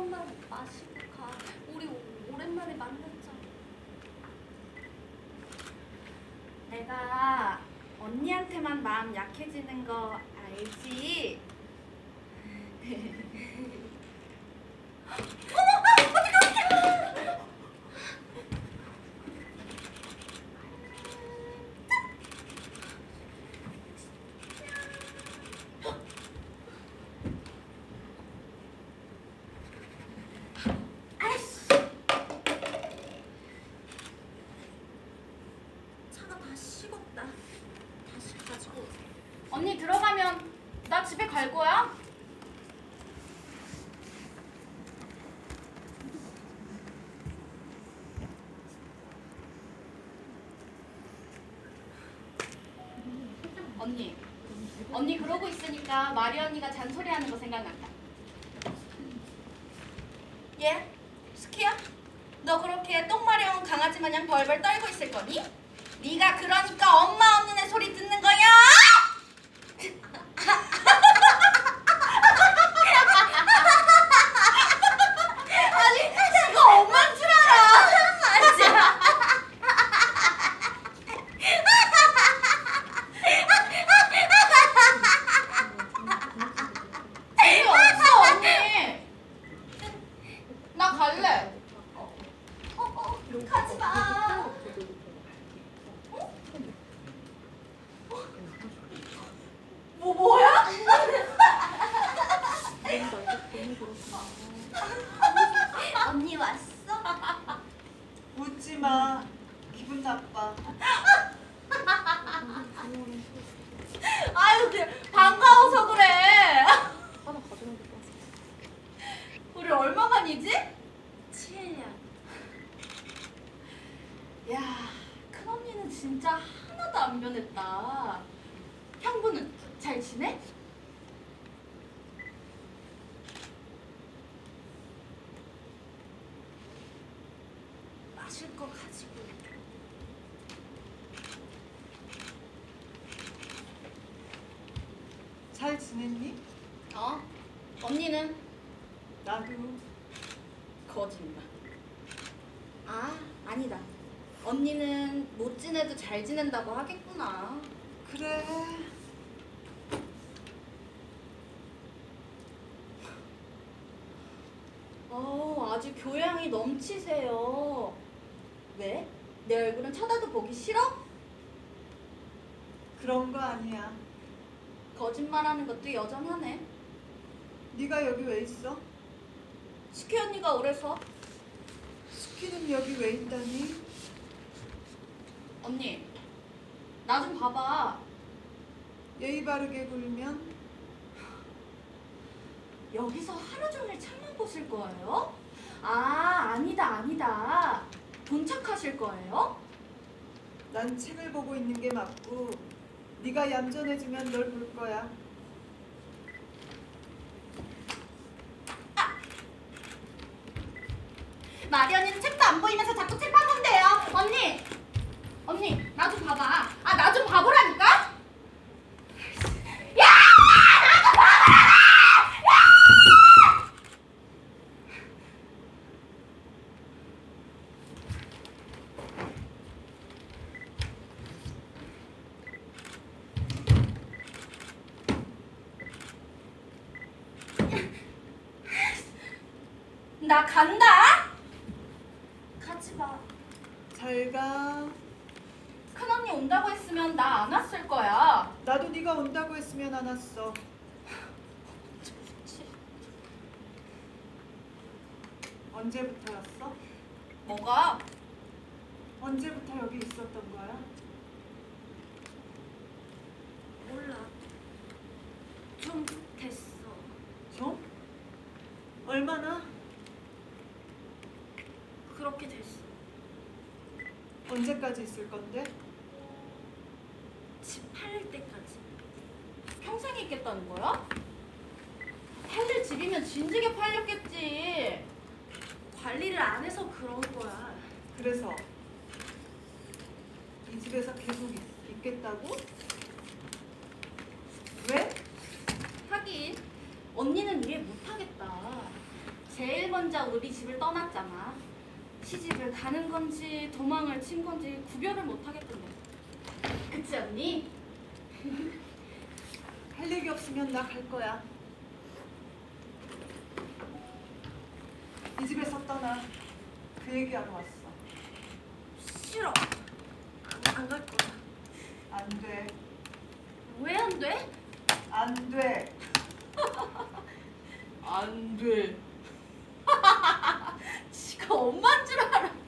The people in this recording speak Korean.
번만 마시고 가. 우리 오- 오랜만에 만났잖아. 내가 언니한테만 마음 약해지는 거 알지? 아이씨. 차가 다 식었다. 다시 가지고. 오자. 언니 들어가면 나 집에 갈 거야? 언니, 언니 그러고 있으니까 마리 언니가 잔소리하는 거 생각난다. 얘? 스키야? 너 그렇게 똥마려운 강아지 마냥 벌벌 떨고 있을 거니? 네가 그러니까 엄마 없는 애 소리 듣는 거야? 아니 지가 엄마인 줄 알아 맞아 재미없어 언니. 나 갈래. 어, 어, 가지 마. 뭐 뭐야? 언니 왔어? 웃지 마. 기분 나빠. 아유 그 반가워서 그래. 우리 얼마만이지? 7년. 야, 큰 언니는 진짜 하나도 안 변했다. 형부는 잘 지내? 마실 거 가지고. 잘 지냈니? 어? 언니는 나도. 거짓말. 아, 아니다. 언니는 못 지내도 잘 지낸다고 하겠구나. 그래. 어, 아주 교양이 넘치세요. 왜? 내 얼굴은 쳐다도 보기 싫어? 그런 거 아니야. 거짓말하는 것도 여전하네. 네가 여기 왜 있어? 스키 언니가 오래서 스키는 여기 왜 있다니? 언니 나 좀 봐봐. 예의 바르게 굴면 여기서 하루 종일 책만 보실 거예요? 아 아니다 아니다. 돈착하실 거예요? 난 책을 보고 있는 게 맞고 네가 얌전해지면 널 볼 거야. 마리 언니는 책도 안 보이면서 자꾸 책만 본대요. 언니 언니 나 좀 봐봐. 아 나 좀 봐보라니까. 나 간다. 가지 마. 잘 가. 큰 언니 온다고 했으면 나 안 왔을 거야. 나도 네가 온다고 했으면 안 왔어. 언제부터 왔어? 뭐가? 언제부터 여기 있었던 거야? 몰라. 좀 됐어. 좀? 얼마나? 그렇게 됐어. 언제까지 있을 건데? 집 팔릴 때까지. 평생 있겠다는 거야? 팔릴 집이면 진즉에 팔렸겠지. 관리를 안 해서 그런 거야. 그래서 이 집에서 계속 있, 있겠다고? 왜? 하긴 언니는 이해 못하겠다. 제일 먼저 우리 집을 떠났잖아. 시집을 가는 건지 도망을 친 건지 구별을 못 하겠던데. 그치 언니? 할 얘기 없으면 나 갈 거야. 이 집에서 떠나. 그 얘기하러 왔어. 싫어. 안 갈 거야. 안 돼. 왜 안 돼? 안 돼. 안 돼. 엄마인 줄 알아.